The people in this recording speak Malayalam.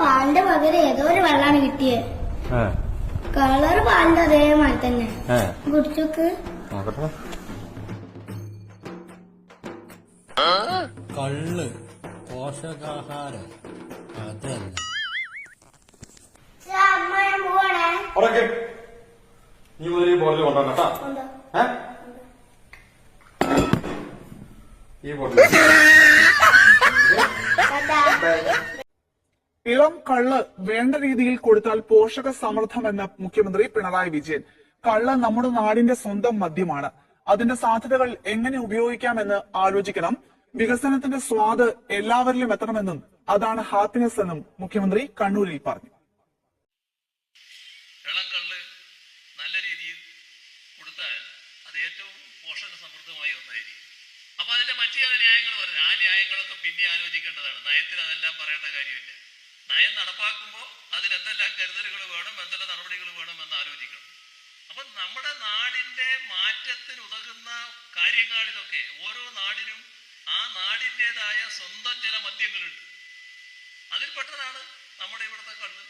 പാലിന്റെ പകരം ഏതോ ഒരു വെള്ളാണ് കിട്ടിയത് കളർ കളറ് പാലിന്റെ അതേമാതിരി തന്നെ. കുടിച്ചോക്ക് കള്ള് പോഷകാഹാരം അതല്ല. നീ മുതൽ ഈ ബോട്ടിൽ കേട്ടാ. ഈ ബോട്ടിൽ. ഇളം കള്ള് വേണ്ട രീതിയിൽ കൊടുത്താൽ പോഷക സമൃദ്ധമെന്ന് മുഖ്യമന്ത്രി പിണറായി വിജയൻ. കള്ള് നമ്മുടെ നാടിന്റെ സ്വന്തം മദ്യമാണ്. അതിന്റെ സാധ്യതകൾ എങ്ങനെ ഉപയോഗിക്കാമെന്ന് ആലോചിക്കണം. വികസനത്തിന്റെ സ്വാദ് എല്ലാവരിലും എത്തണമെന്നും അതാണ് ഹാപ്പിനെസ് എന്നും മുഖ്യമന്ത്രി കണ്ണൂരിൽ പറഞ്ഞു. ഇളം കള്ള് നല്ല രീതിയിൽ കൊടുത്താൽ അത് ഏറ്റവും പോഷക സമൃദ്ധമായി ഒന്നായിരിക്കും. അപ്പൊ അതിന്റെ മറ്റു ചില ന്യായങ്ങൾ പറഞ്ഞു ആ ന്യായങ്ങളൊക്കെ പിന്നെ ആലോചിക്കേണ്ടതാണ്. നയത്തിൽ അതെല്ലാം പറയേണ്ട കാര്യമില്ല. നയം നടപ്പാക്കുമ്പോൾ അതിൽ എന്തെല്ലാം കരുതലുകൾ വേണം എന്തെല്ലാം നടപടികൾ വേണം എന്ന് ആലോചിക്കണം. അപ്പൊ നമ്മുടെ നാടിന്റെ മാറ്റത്തിന് ഉതകുന്ന കാര്യങ്ങളിലൊക്കെ ഓരോ നാടിനും ആ നാടിന്റെതായ സ്വന്തം ചില മദ്യങ്ങളുണ്ട്. അതിൽപ്പെട്ടതാണ് നമ്മുടെ ഇവിടുത്തെ കള്ള്.